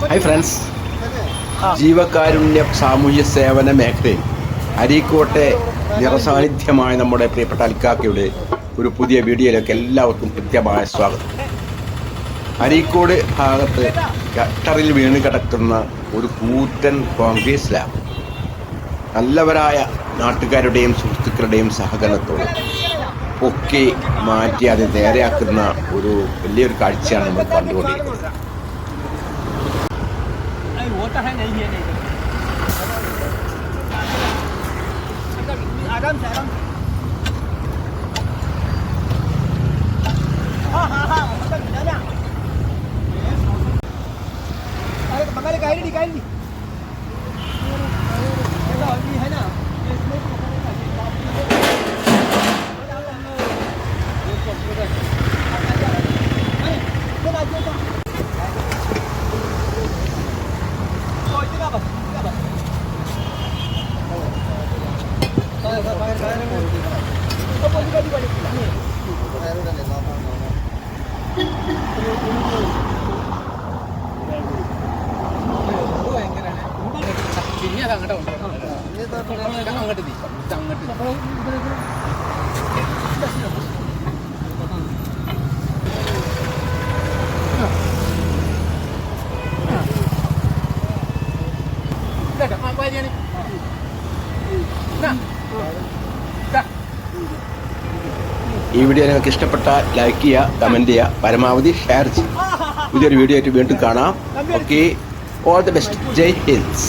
Hi friends ജീവകാരുണ്യ സാമൂഹ്യ സേവന മേഖലയിൽ അരീക്കോട്ടെ നിറസാന്നിധ്യമായ നമ്മുടെ പ്രിയപ്പെട്ട അൽക്കാക്കയുടെ ഒരു പുതിയ വീഡിയോയിലേക്ക് എല്ലാവർക്കും കൃത്യമായ സ്വാഗതം. അരീക്കോട് ഭാഗത്ത് ഗട്ടറിൽ വീണ് കിടക്കുന്ന ഒരു കൂറ്റൻ കോൺഗ്രസ് ലാബ്. നല്ലവരായ നാട്ടുകാരുടെയും സുഹൃത്തുക്കളുടെയും സഹകരണത്തോടെ പൊക്കി മാറ്റി അത് നേരെയാക്കുന്ന ഒരു വലിയൊരു കാഴ്ചയാണ് നമ്മൾ കണ്ടുകൊണ്ടിരിക്കുന്നത്. लगता है नहीं है नहीं आराम से आराम हाँ हाँ हाँ मतलब अरे बगल गाड़ी निकाल दी പിന്നെ അത് അങ്ങോട്ട് കൊണ്ടുപോകണം. അങ്ങോട്ട് നീ ഇത് അങ്ങോട്ട് നീ. ഇതാ, ആ, വാരിയാണ്. ഇതാ. ഇതാ. ഈ വീഡിയോ നിങ്ങൾക്ക് ഇഷ്ടപ്പെട്ട ലൈക്ക് ചെയ്യുക കമന്റ് ചെയ്യുക. പരമാവധി ഷെയർ ചെയ്യുക. പുതിയൊരു വീഡിയോ ആയിട്ട് വീണ്ടും കാണാം. Okay all the best Jai Hind